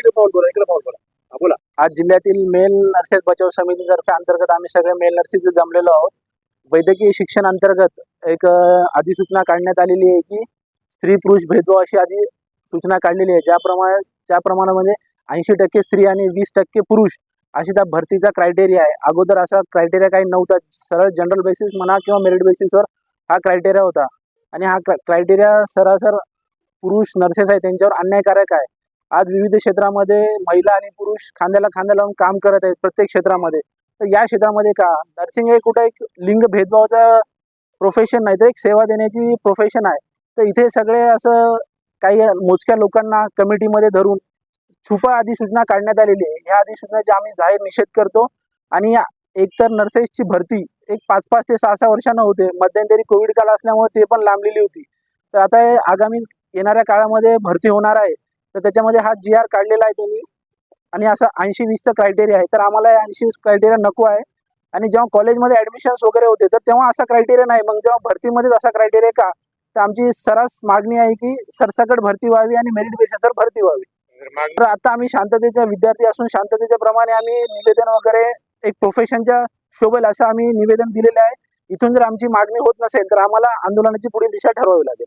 इकडे पाऊल बोला इकडे पाऊल बोला. हा, बोला. आज जिल्ह्यातील मेल नर्सेस बचाव समितीतर्फे अंतर्गत आम्ही सगळे मेल नर्सेस जमलेलो आहोत. वैद्यकीय शिक्षण अंतर्गत एक अधिसूचना काढण्यात आलेली आहे की स्त्री पुरुष भेदभाव अशी आधी सूचना काढलेली आहे. ज्याप्रमाणे ज्याप्रमाणे म्हणजे ऐंशी टक्के स्त्री आणि वीस टक्के पुरुष अशी त्या भरतीचा क्रायटेरिया आहे. अगोदर असा क्रायटेरिया काही नव्हता. सरळ जनरल बेसिस म्हणा किंवा मेरिट बेसिसवर हा क्रायटेरिया होता. आणि हा क्रायटेरिया सरासर पुरुष नर्सेस आहे त्यांच्यावर अन्यायकारक आहे. आज विविध क्षेत्रामध्ये महिला आणि पुरुष खांद्याला खांदा लावून काम करत आहेत प्रत्येक क्षेत्रामध्ये. तर या क्षेत्रामध्ये का? नर्सिंग हे कुठं एक लिंग भेदभावाचा प्रोफेशन नाही तर एक सेवा देण्याची प्रोफेशन आहे. तर इथे सगळे असं काही मोजक्या लोकांना कमिटीमध्ये धरून छुपा अधिसूचना काढण्यात आलेली आहे. ह्या अधिसूचनाचे आम्ही जाहीर निषेध करतो आणि या- एकतर नर्सेसची भरती एक पाच पाच ते सहा सहा वर्षानं होते. मध्यंतरी कोविड काळ असल्यामुळे ते पण लांबलेली होती. तर आता हे आगामी येणाऱ्या काळामध्ये भरती होणार आहे. तर त्याच्यामध्ये हा जी आर काढलेला आहे त्यांनी. आणि असं ऐंशी वीसचं क्रायटेरिया आहे. तर आम्हाला ऐंशी क्रायटेरिया नको आहे. आणि जेव्हा कॉलेजमध्ये ऍडमिशन्स वगैरे होते तर तेव्हा असा क्रायटेरिया नाही. मग जेव्हा भरतीमध्येच असा क्रायटेरिया का? तर आमची सरस मागणी आहे की सरसकट भरती व्हावी आणि मेरिट बेसिसवर भरती व्हावी. तर आता आम्ही शांततेचे विद्यार्थी असून शांततेच्या प्रमाणे आम्ही निवेदन वगैरे एक प्रोफेशनच्या शोभेल असं आम्ही निवेदन दिलेलं आहे. इथून जर आमची मागणी होत नसेल तर आम्हाला आंदोलनाची पुढील दिशा ठरवावी लागेल.